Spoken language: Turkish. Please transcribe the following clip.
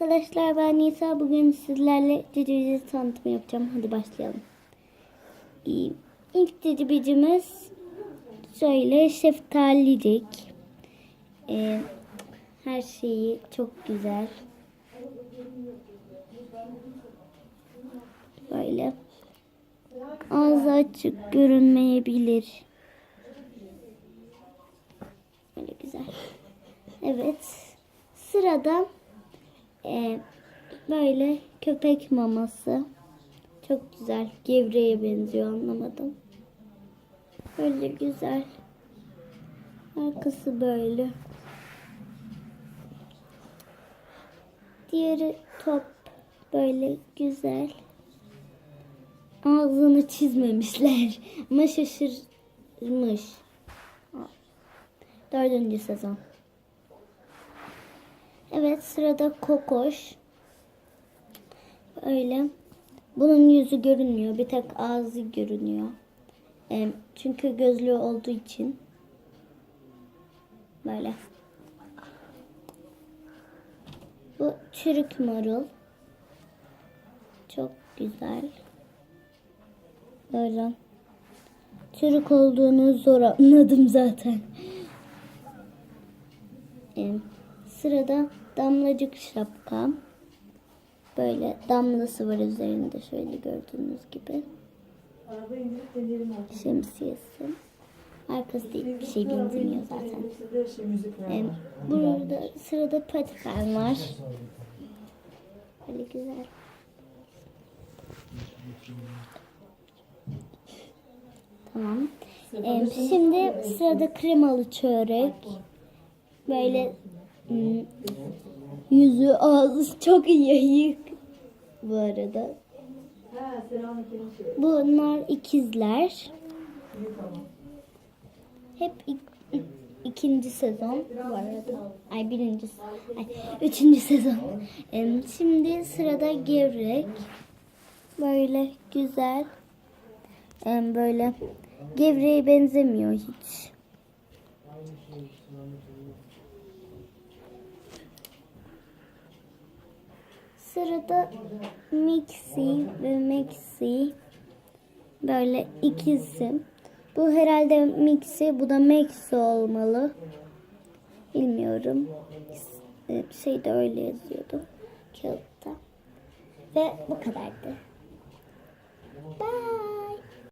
arkadaşlar ben Nisa. Bugün sizlerle cicibic'i tanıtımı yapacağım. Hadi başlayalım. İlk cicibicimiz şöyle şeftalicik. Ee, her şeyi çok güzel. Böyle. Ağzı açık görünmeyebilir. Böyle güzel. Evet. Sırada e, böyle köpek maması. Çok güzel. Gevreğe benziyor anlamadım. Böyle güzel. Arkası böyle. Diğeri top. Böyle güzel. Ağzını çizmemişler. Ama şaşırmış. Dördüncü sezon. Evet sırada kokoş. Öyle. Bunun yüzü görünmüyor. Bir tek ağzı görünüyor. Em, çünkü gözlüğü olduğu için. Böyle. Bu çürük marul. Çok güzel. Böyle. Çürük olduğunu zor anladım zaten. Em, Sırada damlacık şapka. Böyle damlası var üzerinde şöyle gördüğünüz gibi. Şemsiyesi. Arkası değil bir şey benzemiyor zaten. Ee, burada sırada patifen var. Böyle güzel. Tamam. Ee, şimdi sırada kremalı çörek. Böyle Yüzü ağzı çok yayık bu arada. Bunlar ikizler. Hep ik- ik- ikinci sezon bu arada. Ay birinci, ay üçüncü sezon. Şimdi sırada gevrek. Böyle güzel. Böyle gevreğe benzemiyor hiç. Sırada Mixi ve Maxi böyle ikisi. Bu herhalde Mixi, bu da Maxi olmalı. Bilmiyorum. Ee, Şey de öyle yazıyordu kağıtta. Ve bu kadardı.